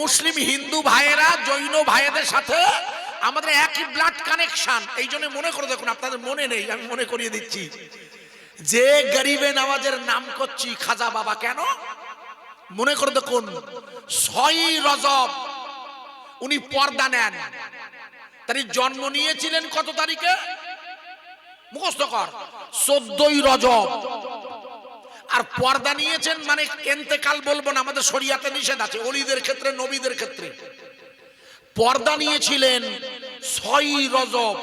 মুসলিম হিন্দু ভাইয়েরা, জৈন ভাইয়েদের সাথে আমাদের একই ব্লাড কানেকশন এই জন্য মনে করে দেখুন, আপনাদের মনে নেই, আমি মনে করিয়ে দিচ্ছি। যে গরিবে নামাজের নাম করছি খাজা বাবা, কেন? মনে করে দেখুন ছয় রজব উনি পর্দা নেন। তারই জন্ম নিয়েছিলেন কত তারিখে? মুখস্থ কর। চোদ্দই রজব। আর পর্দা নিয়েছেন মানে এন্তেকাল বলব না, আমাদের শরিয়াতে নিষেধ আছে, অলিদের ক্ষেত্রে, নবীদের ক্ষেত্রে। পর্দা নিয়েছিলেন ছয় রজব।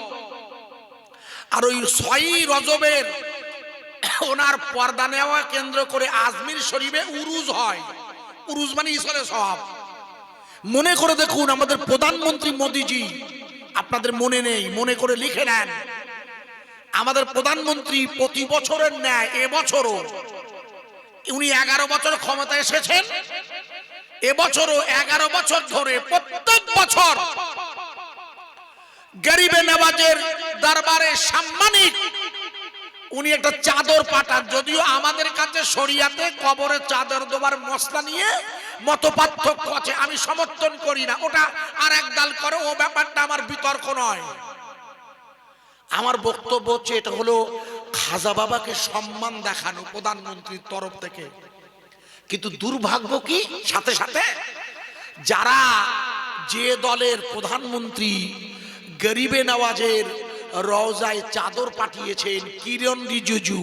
আর ওই ছয় রজবের ওনার পর্দা নেওয়া কেন্দ্র করে আজমির শরীফে উরুজ হয়। উরুজ মানে ঈশ্বরের স্বভাব। মনে করে দেখুন, আমাদের প্রধানমন্ত্রী মোদিজি, আপনাদের মনে নেই, মনে করে লিখে নেন। আমাদের প্রধানমন্ত্রী প্রতি বছরের ন্যায় এবছরও উনি এগারো বছর ক্ষমতা এসেছেন। এবছরও এগারো বছর ধরে প্রত্যেক বছর গরিবে নওয়াজের দরবারে সাম্মানিক। উনি একটা চাদর পাঠান, যদিও আমাদের কাছে শরিয়াতে কবরে চাদর দেবার মশলা নিয়ে মত পার্থক্য আছে, আমি সমর্থন করি না। ওটা আর এক দাল করে, ও ব্যাপারটা আমার বিতর্ক নয়। আমার বক্তব্য হচ্ছে, এটা হলো খাজা বাবাকে সম্মান দেখানো প্রধানমন্ত্রীর তরফ থেকে। কিন্তু দুর্ভাগ্য কি? সাথে সাথে। যারা যে দলের প্রধানমন্ত্রী গরিবে নওয়াজের রওজায় চাদর পাঠিয়েছেন কিরণ রিজুজু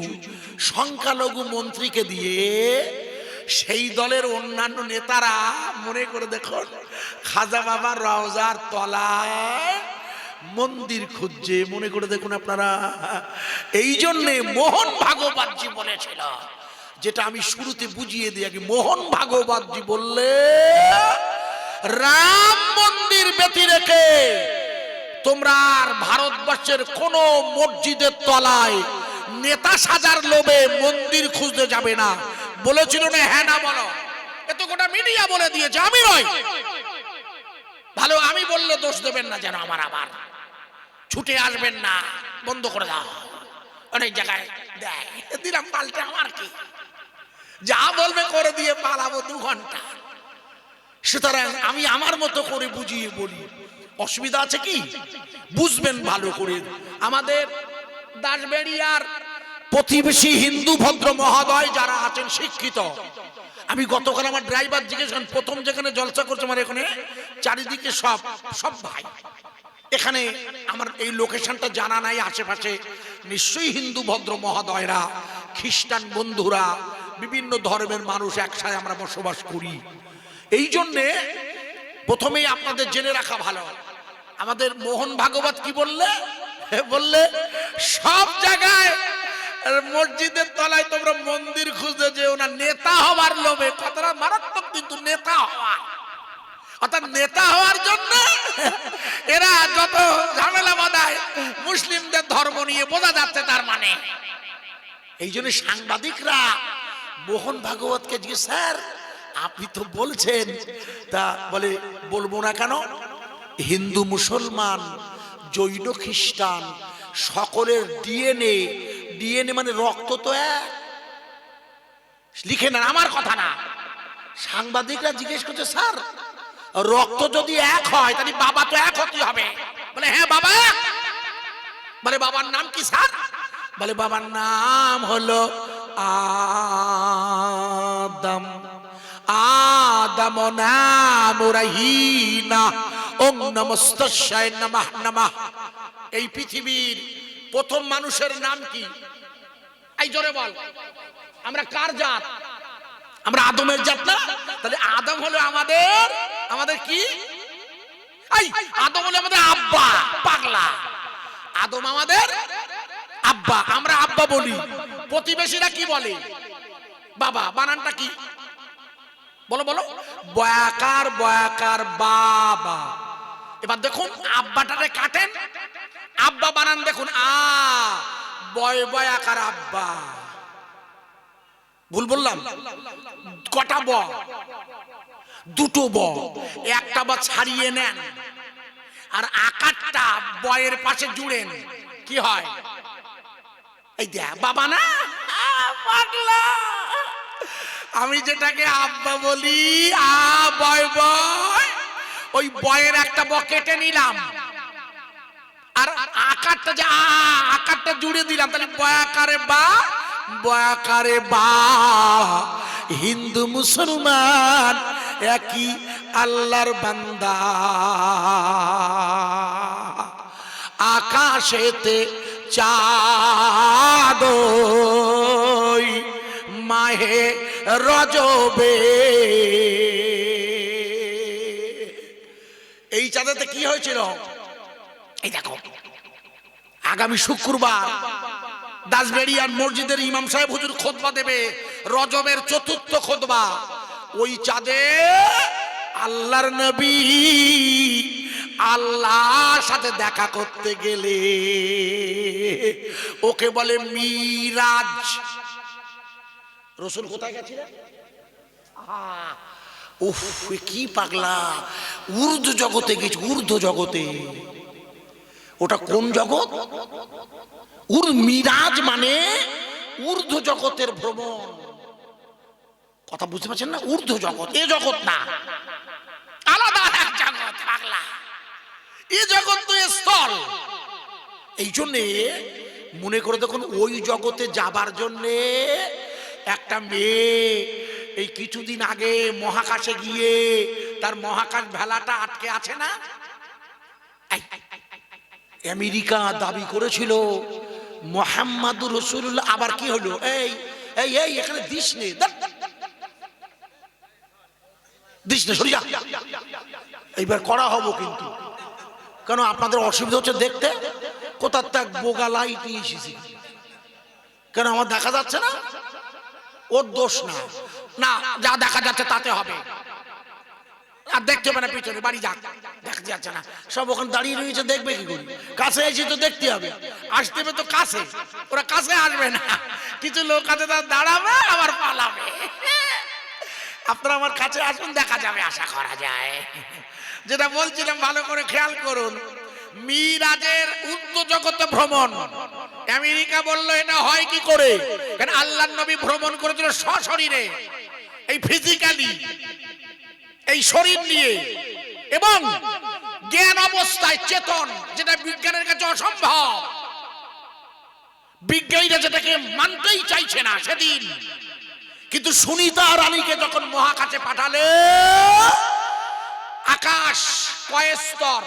সংখ্যালঘু মন্ত্রীকে দিয়ে, সেই দলের অন্যান্য নেতারা, মনে করে দেখুন, খাজা বাবার রওজার তলায় মন্দির খুঁজছে, মনে করে দেখুন আপনারা, এই জন্যে মোহন ভাগবতজি বলেছিল, যেটা আমি শুরুতে বুঝিয়ে দিই, আগে মোহন ভাগবতজি বললে, রাম মন্দির ব্যতি রেখে, তোমরা আর ভারতবর্ষের কোন মসজিদের তলায় নেতা সাজার লোভে মন্দির খুঁজতে যাবে না। বলেছিল না হ্যাঁ না বলো। এ তো গোটা মিডিয়া বলে দিয়েছে, আমি নয় ভালো, আমি বললে দোষ দেবেন না যেন আমার আবার। ছুটে আসবেন না। বন্ধ করে দাও। অনেক জায়গায় দেয়। দিলাম পাল্টে, আমার কি? যা বলবে করে দিয়ে পালাবো দু ঘণ্টা। সুতরাং আমি আমার মতো করে বুঝিয়ে বলি। অসুবিধা আছে কি? বুঝবেন ভালো করে। আমাদের দাসবেড়িয়ার প্রতিবেশী হিন্দু ভদ্র মহোদয় যারা আছেন, শিক্ষিত। আমি গতকাল আমার ড্রাইভার জিজ্ঞেস করেন, প্রথম যেখানে জলসা করছে আমার এখানে? চারিদিকে সব সব ভাই। এখানে আমার এই লোকেশনটা জানা নাই আশেপাশে। নিশ্চয়ই হিন্দু ভদ্র মহোদয়রা, খ্রিস্টান বন্ধুরা, বিভিন্ন ধর্মের মানুষ একসাথে আমরা বসবাস করি। এই জন্যে প্রথমেই আপনাদের জেনে রাখা ভালো। আমাদের মোহন ভাগবত কি বললে? বললে, সব জায়গায় মসজিদের তলায় তোমরা মন্দির খুঁজে যেও না, নেতা হওয়ার লোভে। কতটা মারাত্মক, কিন্তু নেতা হওয়া অর্থাৎ নেতা হওয়ার জন্য এরা যত ঝামেলা বাঁধায় মুসলিমদের ধর্ম নিয়ে বোঝা যাচ্ছে তার মানে। এই জন্য সাংবাদিকরা মোহন ভাগবতকে জিজ্ঞেস, স্যার, আপনি তো বলছেন। তা বলে, বলব না কেন? হিন্দু, মুসলমান, জৈন, খ্রিস্টান, সকলের ডিএনএ ডিএনএ মানে রক্ত তো এক। লিখে নেন, আমার কথা না। সাংবাদিকরা জিজ্ঞেস করছে, স্যার রক্ত যদি এক হয়, তাহলে বাবা তো এক হতে হবে। বলে হ্যাঁ বাবা। বলে, বাবার নাম কি, স্যার? বলে, বাবার নাম হলো আদম। আদম নাম রহিনা ওম নমস্তস্যায় নমঃ নমঃ। এই পৃথিবীর প্রথম মানুষের নাম কি? এই জোরে বল। আমরা কার জাত? আমরা আদমের জাত না? তাহলে আদম হলো আমাদের আমাদের কি? আদম হলো আমাদের আব্বা, পাগলা। আদম আমাদের আব্বা, আমরা আব্বা বলি। প্রতিবেশীরা কি বলে? বাবা, বানানটা কি? বলো বলো। বয়াকার বয়াকার বাবা। এবার দেখুন, আব্বাটারে কাটেন। আব্বা বানান দেখুন, আ, বয়, বয়াকার আব্বা। ভুল বললাম? কটা ব? দুটো ব একটা বা ছাড়িয়ে নেন। আর আকারটা বয়ের পাশে জুড়েন কি হয়? বাবা না? আমি যেটাকে আব্বা বলি ওই বয়ের একটা ব কেটে নিলাম। আর আকারটা যে আকারটা জুড়ে দিলাম, তাহলে বয়াকারে বা বয়াকারে বা, হিন্দু মুসলমান একই আল্লাহর বান্দা। আকাশেতে চাঁদ মাহে রজবে। এই চাঁদেতে কি হয়েছিল? এই দেখো, আগামী শুক্রবার দাসবেরিয়ার মসজিদের ইমাম সাহেব হুজুর খোদবা দেবে, রজবের চতুর্থ খোদবা। ওই চাঁদে আল্লাহর নবী আল্লাহর সাথে দেখা করতে গেলে ওকে বলে মিরাজ। রসুল কোথায় গেছিলেন আহ, উফ কি পাগলা। ঊর্ধ্ব জগতে গেছে ঊর্ধ্ব জগতে। ওটা কোন জগৎ? উর মিরাজ মানে ঊর্ধ্ব জগতের ভ্রমণ। কথা বুঝতে পারছেন না? ঊর্ধ্ব জগৎ, এ জগৎ না। আলাদা এক জগৎ, পাগলা। এ জগৎ তো স্থল। এই জন্যে মনে করে দেখুন, ওই জগতে যাবার জন্যে একটা মেয়ে এই কিছুদিন আগে মহাকাশে গিয়ে তার মহাকাশ ভেলাটা আটকে আছে না? আমেরিকা দাবি করেছিল, মোহাম্মদুর রসুল্লাহ আবার কি হলো? এই এই এই, এখানে দিস নে ধ্যাৎ। দিস নে, সরি যা। এইবার করা হব কিন্তু। কেন, আপনাদের অসুবিধা হচ্ছে দেখতে? কোথার ত্যাগ বোগা লাইট নিয়ে এসেছি। কেন, আমার দেখা যাচ্ছে না? ওর দোষ না। না, যা দেখা যাচ্ছে তাতে হবে। আর দেখতে পারে পিছনে, বাড়ি যাক। দেখা যাচ্ছে না। সব ওখানে দাঁড়িয়ে রয়েছে, দেখবে কি করি? কাছে এসে তো দেখতে হবে। আসতে হবে তো কাছে। ওরা কাছে আসবে না। কিছু লোক আছে, তারা দাঁড়াবে, আবার পালাবে। আপনারা আমার কাছে আসুন, দেখা যাবে, আশা করা যায়। যেটা বলছিলাম, ভালো করে খেয়াল করুন। মিরাজের উচ্চ জগতে ভ্রমণ। আমেরিকা বলল, এটা হয় কি করে? আল্লাহ নবী ভ্রমণ করেছিল সশরীরে, এই ফিজিক্যালি এই শরীর নিয়ে। এবং জ্ঞান অবস্থায় চেতন, যেটা বিজ্ঞানের কাছে অসম্ভব। বিজ্ঞানীরা যেটাকে মানতেই চাইছে না সেদিন। কিন্তু সুনিতা রানীকে যখন মহাকাশে পাঠালে, আকাশ কয় স্তর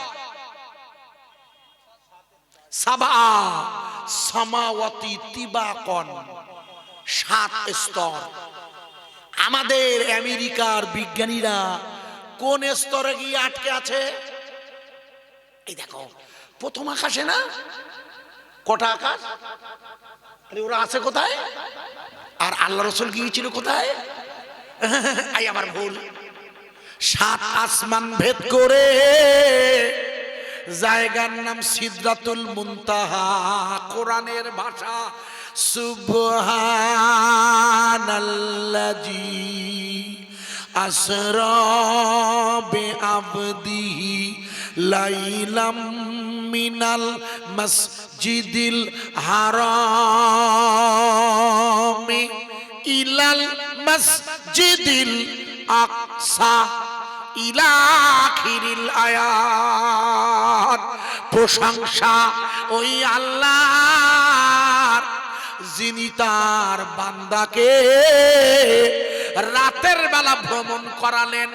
সাবা, সামাওয়াতি তিবাকন, সাত স্তর। আমাদের আমেরিকার বিজ্ঞানীরা কোন স্তরে গিয়ে আটকে আছে? এই দেখো, প্রথম আকাশে না? কটা আকাশ? ওরা আছে কোথায়? আর আল্লাহ রসুল গিয়েছিল কোথায়? আমার ভুল। সাত আসমান ভেদ করে জায়গার নাম সিদ্ধাতুল মুনতাহা, কোরআনের ভাষা, সুবহানাল্লাজি, আসরা বিআবদিহি লাইলাম মিনাল মসজিদিল হারামি ইলাল মসজিদিল আকসা ইলা আখিরিল আয়াত। প্রশংসা ওই আল্লাহর, যিনি তার বান্দাকে রাতের বেলা ভ্রমণ করালেন।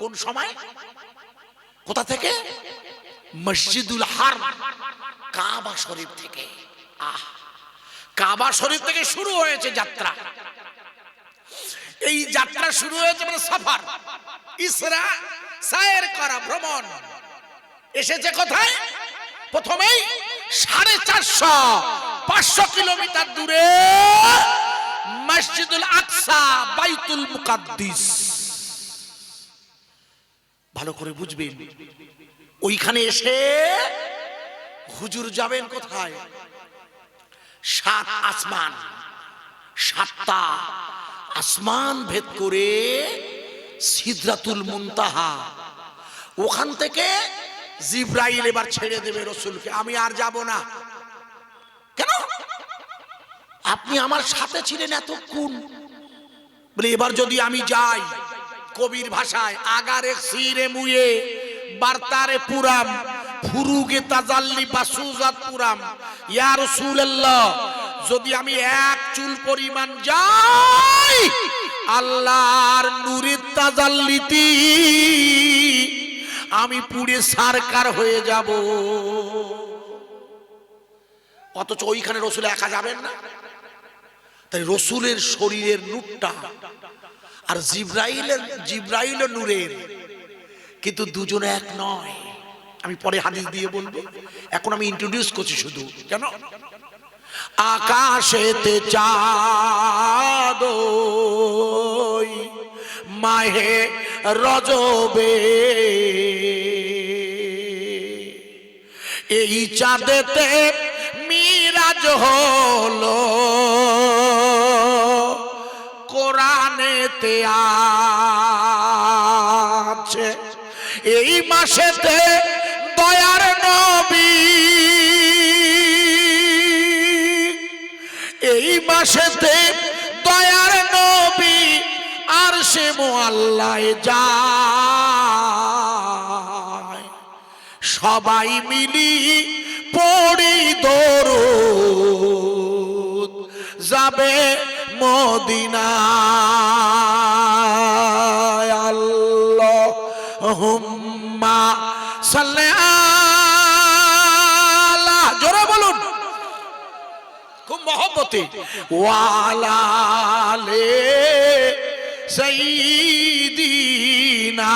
কোন সময়? কোথা থেকে? মসজিদুল হার কাবা শরীফ থেকে। আহ, কাবা শরীফ থেকে শুরু হয়েছে যাত্রা। এই যাত্রা শুরু হয়েছে মানে সফর। ইসরা, সায়ের করা ভ্রমণ। এসেছে কোথায়? প্রথমেই সাড়ে চারশো, পাঁচশো কিলোমিটার দূরে মসজিদুল আকসা বাইতুল মুকাদ্দিস। ভালো করে বুঝবেন। ওইখানে এসে হুজুর যাবেন কোথায়? সাত আসমান। সাতটা আসমান ভেদ করে সিদ্রাতুল মুনতাহা। ওখান থেকে জিব্রাইল এবার ছেড়ে দেবে রসুলকে। আমি আর যাব না। কেন? আপনি আমার সাথে ছিলেন এতক্ষণ। বলে, এবার যদি আমি যাই কবির ভাষায়, আগারে সিরে মুয়ে, বার্তারে পুরাম, ফুরুগে তাজাল্লি বা সুজাত পুরাম। ইয়া রাসূলুল্লাহ, যদি আমি এক চুল পরিমাণ যাই, আল্লাহর নূরের তাজাল্লিতি আমি পুড়ে সারকার হয়ে যাব। অথচ ওইখানে রসুল একা যাবেন না। তাই রসুলের শরীরের নূরটা আর জিব্রাইলের, জিব্রাইল নূরের। কিন্তু দুজনে এক নয়। আমি পরে হাদিস দিয়ে বলব। এখন আমি ইন্ট্রোডিউস করছি শুধু। কেন? আকাশেতে চাঁদ মাহে রজবে। এই চাঁদেতে মিরাজ হলো। কোরআনেতে আছে, এই মাসেতে দয়ার নবী। এই মাসেতে দয়ার নবী আর সে মোয়াল্লায় যায়। সবাই মিলি পড়ি দরুদ, যাবে মদিনায় আল্লাহ হুম্মা সাল্লে আল্লাহ জোরে বলুন। খুব মহব্বতে। ওয়ালালে সাইদিনা।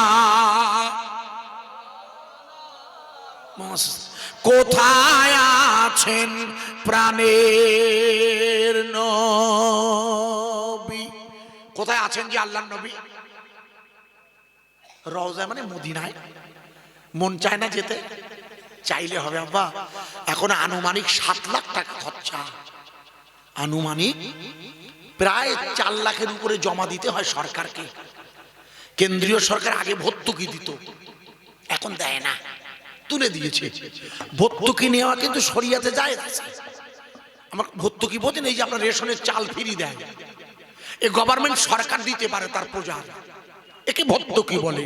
মস- কোথায় আছেন প্রাণের নবী? কোথায় আছেন যে আল্লাহ নবী? রওজা মানে মদিনায়। মন চায় না যেতে? চাইলে হবে, আব্বা। এখন আনুমানিক সাত লাখ টাকা খরচা। আনুমানিক প্রায় চার লাখের উপরে জমা দিতে হয় সরকারকে। কেন্দ্রীয় সরকার আগে ভর্তুকি দিত। এখন দেয় না। তুলে দিয়েছে। ভর্তুকি নেওয়া কিন্তু সরিয়াতে যায় আমার ভর্তুকি বোঝেন, এই যে আপনার রেশনের চাল ফিরি দেয়। এ গভর্নমেন্ট সরকার দিতে পারে তার প্রজা একে ভর্তুকি বলে।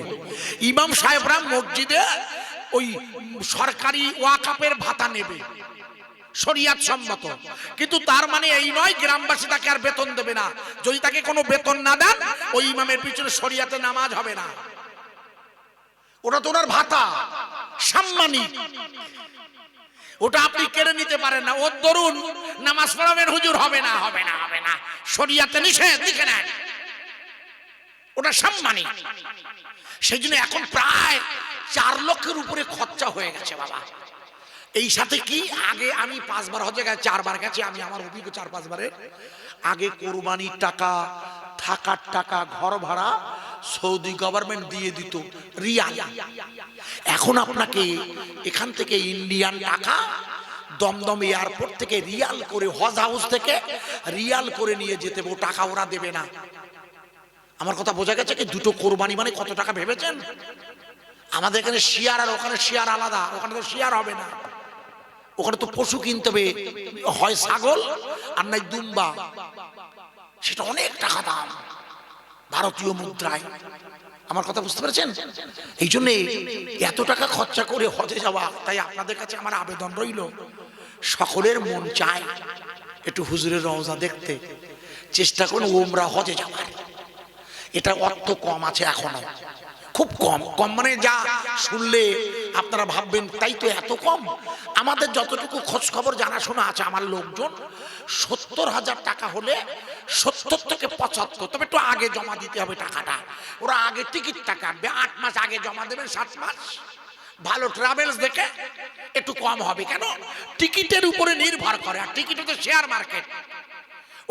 ইমাম সাহেবরা মসজিদে ওই সরকারি ওয়াকাপের ভাতা নেবে। শরিয়াত সম্মত। কিন্তু তার মানে এই নয়, গ্রামবাসী তাকে আর বেতন দেবে না। যদি তাকে কোনো বেতন না দেন, ওই ইমামের পিছনে শরিয়াতে নামাজ হবে না। ওটা তো ওনার ভাতা। সাম্মানিক ওটা আপনি কেড়ে নিতে পারেন না। ওর দরুন, নামাজ পড়াবেন, হুজুর হবে না হবে না হবে না। শরিয়াতে নিষেধ, লিখে নেন। ওটা সাম্মানিক সেই জন্য এখন প্রায় চার লক্ষের উপরে খরচা হয়ে গেছে বাবা। এই সাথে কি? আগে আমি পাঁচবার হজে গেছি, চারবার গেছি, আমি আমার অভিজ্ঞ চার পাঁচবারে। আগে কোরবানির টাকা, থাকার টাকা, ঘর ভাড়া সৌদি গভর্নমেন্ট দিয়ে দিত, রিয়াল। এখন আপনাকে এখান থেকে ইন্ডিয়ান টাকা দমদম এয়ারপোর্ট থেকে রিয়াল করে হজ হাউস থেকে রিয়াল করে নিয়ে যেতে। ও টাকা ওরা দেবে না। আমার কথা বোঝা গেছে কি? দুটো কোরবানি মানে কত টাকা ভেবেছেন? আমাদের এখানে শিয়ার আর ওখানে শিয়ার আলাদা, ওখানে তো শিয়ার হবে না। ওখানে তো পশু কিনতে হবে, হয় ছাগল আর নাই দুম্বা। সেটা অনেক টাকা দাম। ভারতীয় মুদ্রায়। আমার কথা বুঝতে পেরেছেন? এই জন্যে এত টাকা খরচা করে হজে যাওয়া, তাই আপনাদের কাছে আমার আবেদন রইল। সকলের মন চায় একটু হুজুরের রওজা দেখতে। চেষ্টা করুন ওমরা হজে যাওয়ার। এটা অর্থ কম আছে এখনও। খুব কম। কম মানে যা শুনলে আপনারা ভাববেন, তাই তো এত কম? আমাদের যতটুকু খোঁজ খবর জানাশোনা আছে আমার লোকজন, সত্তর হাজার টাকা হলে সত্তর থেকে পঁচাত্তর, তবে একটু আগে জমা দিতে হবে টাকাটা। ওরা আগে টিকিটটা কাটবে আট মাস আগে জমা দেবেন সাত মাস। ভালো ট্রাভেলস দেখে একটু কম হবে, কেন? টিকিটের উপরে নির্ভর করে, আর টিকিট হচ্ছে শেয়ার মার্কেট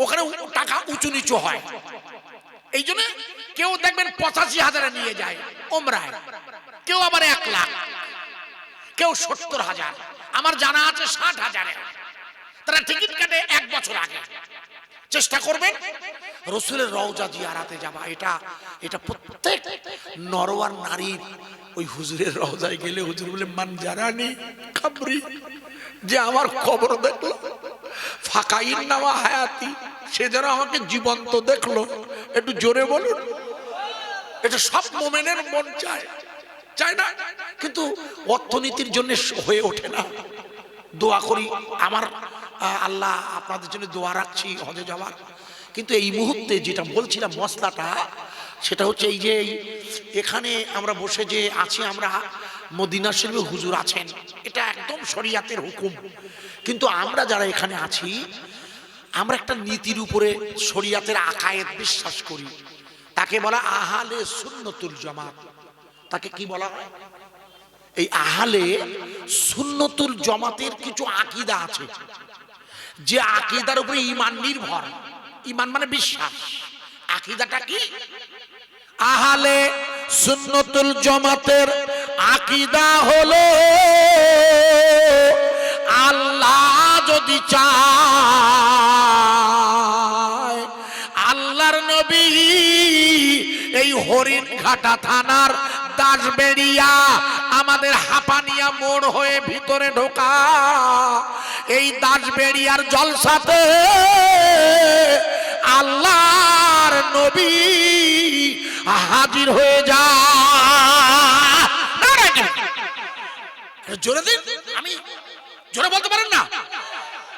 ওখানে টাকা উঁচু নিচু হয়। এই জন্য কেউ দেখবেন পঁচাশি হাজারে নিয়ে যায়, ওমরায়। কেউ আবার এক লাখ। কেউ সত্তর হাজার। আমার জানা আছে ষাট হাজারে তারা টিকিট কাটে এক বছর আগে। চেষ্টা করবেন রসুলের রওজা জিয়ারাতে যাবা এটা এটা প্রত্যেক নরওয়ার নারীর ওই হুজুরের রওজায় গেলে হুজুর বলে, মান জারানি খাবরি। যে আমার খবর দেখল, ফাঁকাইন নামা হায়াতি, সে যেন আমাকে জীবন্ত দেখল। একটু জোরে বলুন। এটা সব মোমেনের মন চায়। চায় না। কিন্তু অর্থনীতির জন্য হয়ে ওঠে না। দোয়া করি, আমার আল্লাহ আপনাদের জন্য দোয়া রাখছি হজে যাওয়ার। কিন্তু এই মুহূর্তে যেটা বলছিলাম মশলাটা সেটা হচ্ছে এই যে, এখানে আমরা বসে যে আছি আমরা, মদিনা শরীফে হুজুর আছেন। এটা একদম শরিয়াতের হুকুম। কিন্তু আমরা যারা এখানে আছি, আমরা একটা নীতির উপরে শরিয়াতের আকায়েত বিশ্বাস করি। তাকে বলা আহালে সুন্নতুল জামাত। তাকে কি বলা হয়? এই আহালে সুন্নতুল জমাতের কিছু আকিদা আছে। যে আকিদার উপরে ইমান নির্ভর। ইমান মানে বিশ্বাস। আকিদাটা কি? আহালে সুন্নতুল জমাতের আকিদা হলো আল্লাহ যদি চায়, আল্লাহর নবী এই হরিণ ঘাটা থানার দাসবেড়িয়া আমাদের হাপানিয়া মোড় হয়ে ভিতরে ঢোকা এই দাসবেড়িয়ার জলসাতে আল্লাহর নবী হাজির হয়ে যা জোরে দিন আমি জোরে বলতে পারেন না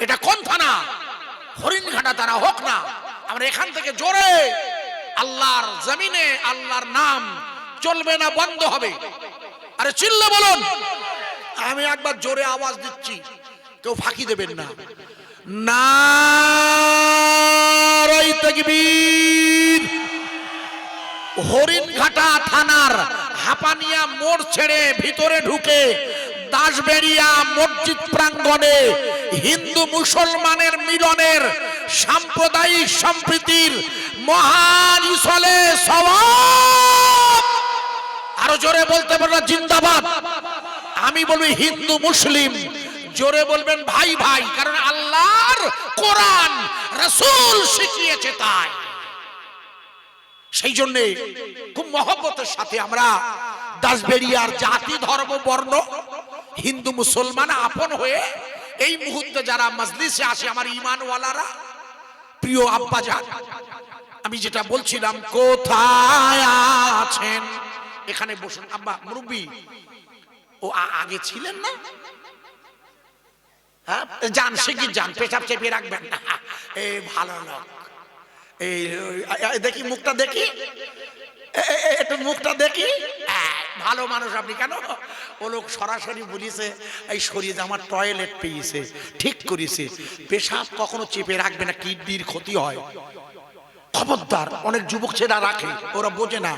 এটা কোন থানা হরিণঘাটা থানা হোক না আমরা এখান থেকে জোরে আল্লাহর জমিনে আল্লাহর নাম চলবে না, বন্ধ হবে। আরে চিল্লে বলুন। আমি একবার জোরে আওয়াজ দিচ্ছি, কেউ ফাঁকি দেবেন না। হরিণঘাটা থানার হাপানিয়া মোড় ছেড়ে ভিতরে ঢুকে দাসবেরিয়া মসজিদ প্রাঙ্গণে হিন্দু মুসলমানের মিলনের সাম্প্রদায়িক সম্প্রীতির মহান ইসলে সবাব আরও জোরে বলতে পারো জিন্দাবাদ। আমি বলবি হিন্দু, মুসলিম। জোরে বলবেন, ভাই ভাই, কারণ আল্লাহর কোরআন রসুল শিখিয়েছে তাই। সেই জন্য খুব মহব্বতের সাথে আমরা দাসবেরিয়ার জাতি, ধর্ম, বর্ণ, হিন্দু, মুসলমান আপন হয়ে এই মুহূর্তে যারা মজলিসে আসে, আমার ইমানওয়ালারা প্রিয় আব্বা যান আমি যেটা বলছিলাম, কোথায় আছেন? এখানে বসুন আব্বা মুরব্বী ও আগে ছিলেন না? হ্যাঁ যান শিগগির যান পেশাব চেপে রাখবেন? না এই ভালো লোক। এই দেখি মুখটা দেখি। এ, এ, এ, একটু মুখটা দেখি। হ্যাঁ, ভালো মানুষ আপনি কেন? ও লোক সরাসরি বলিছে এই শরীর আমার টয়লেট পেয়েছে ঠিক করেছে। পেশাব কখনো চেপে রাখবে না কিডনির ক্ষতি হয়। খবরদার, অনেক যুবক ছেলেরা রাখে, ওরা বোঝে না।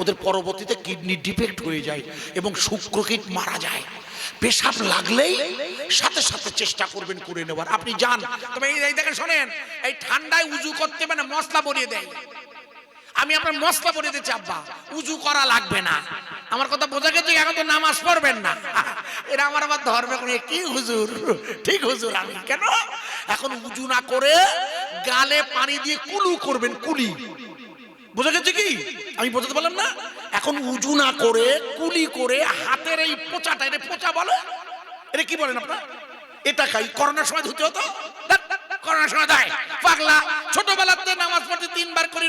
ওদের পরবর্তীতে কিডনি ডিফেক্ট হয়ে যায় এবং শুক্রকীট মারা যায়। পেশাব লাগলেই সাথে সাথে চেষ্টা করবেন করে নেওয়ার। আপনি যান। তবে এই দেখে শোনেন, এই ঠান্ডায় উজু করতে মানে মশলা বনিয়ে দেয়। আমি আপনার মশলা বনিয়ে দিচ্ছি, আব্বা। উজু করা লাগবে না। আমার কথা বোঝা গেছে, এখন তো নামাজ পড়বেন না। এরা আমার আবার ধর্মে কি হুজুর? ঠিক হুজুর আমি। কেন? এখন উজু না করে গালে পানি দিয়ে কুলু করবেন, কুলি। বোঝা গেছে কি? আমি বোঝাতে পারলাম না? এখন উজু না করে, কুলি করে হাতের এই পোচাটা, এটা পোচা বলে? এটা কি বলেন আপনার? এটা খাই, করোনার সময় ধুতে হতো? করোনার সময় দেয়। পাগলা ছোটবেলাতে নামাজ পড়তে তিনবার করি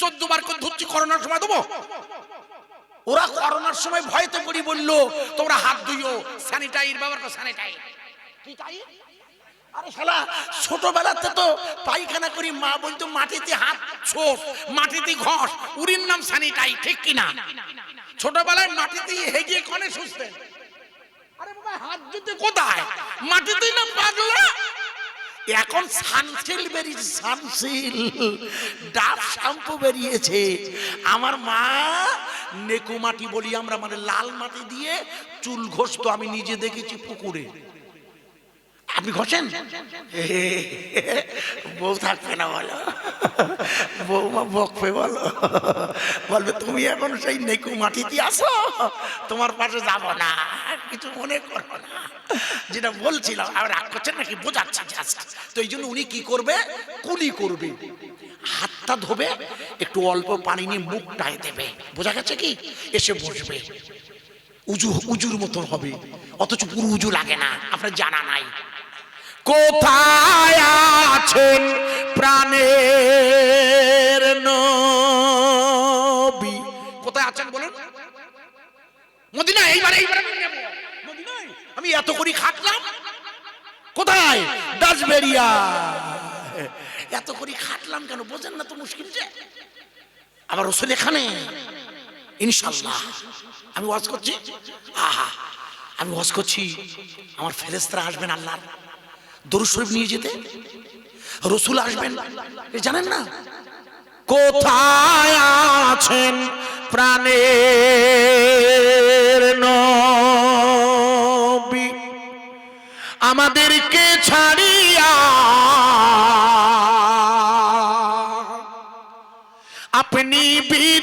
চোদ্দ বার করে ধুচ্ছি করোনার সময় দেবো? ওরা করোনার সময় ভয়তে করি বলল, তোমরা হাত ধুইও স্যানিটাইজ করো স্যানিটাইজ কি ছোটবেলাতে তো পায়খানা করি, মা বলতো, মাটিতে হাত ছোস মাটিতে ঘষ, উরির নাম স্যানিটাই ঠিক কিনা ছোটবেলায় মাটিতে হেগিয়ে কনে সুস্থেন এখন বেরিয়েছে সানসিল বেরিয়েছে। আমার মা নেকু মাটি বলি আমরা মানে লাল মাটি দিয়ে চুল ঘষতো, আমি নিজে দেখেছি পুকুরে। আপনি ঘষেন বউ থাকবে না বলো। বৌমা বকবে বলো। বলবে, তুমি এখন সেই নেকু মাটিতে আসো তোমার পাশে যাব না, কিছু মনে করো না। যেটা বলছিলাম আর রাগ করছেন নাকি? বোঝাচ্ছি তো এই জন্য উনি কি করবে? কুলি করবে। হাতটা ধোবে, একটু অল্প পানি নিয়ে মুখটায় দেবে। বোঝা গেছে কি? এসে বসবে। উজু, উজুর মতন হবে। অথচ পুরো উজু লাগে না। আপনার জানা নাই। কোথায় আছেন প্রাণের নবী? মদিনা এইবার এইবার আমি এত করি খাটলাম। কোথায়? দাসবেরিয়া এত করি খাটলাম কেন? বোঝেন না তো মুশকিল যে। আবার রসুল এখানে? ইনশাল্লাহ আমি ওয়াজ করছি? আহা, আমি ওয়াজ করছি। আমার ফেরেস্তারা আসবেন আল্লাহর দরুদ নিয়ে যেতে? রসুল আসবেন। জানেন না? কোথায় আছেন প্রাণের নবী? আমাদেরকে ছাড়িয়া আপনি বিনা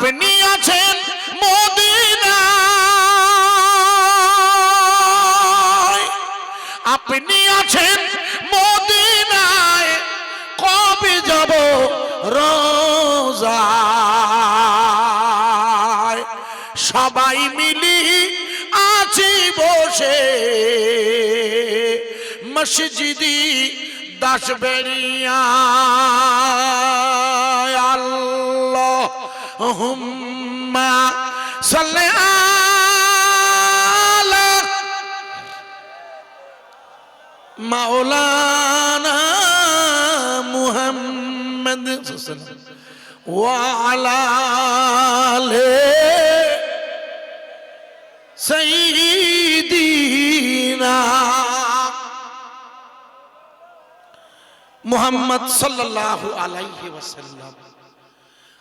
আপনি আছেন মদিনায়। আপনি আছেন মদিনায়। কবে যাব রোজায়? সবাই মিলি আছি বসে। মসজিদি দাস বেরিয়া اللهم صل على مولانا محمد وعلى سيدنا محمد صلى الله عليه وسلم.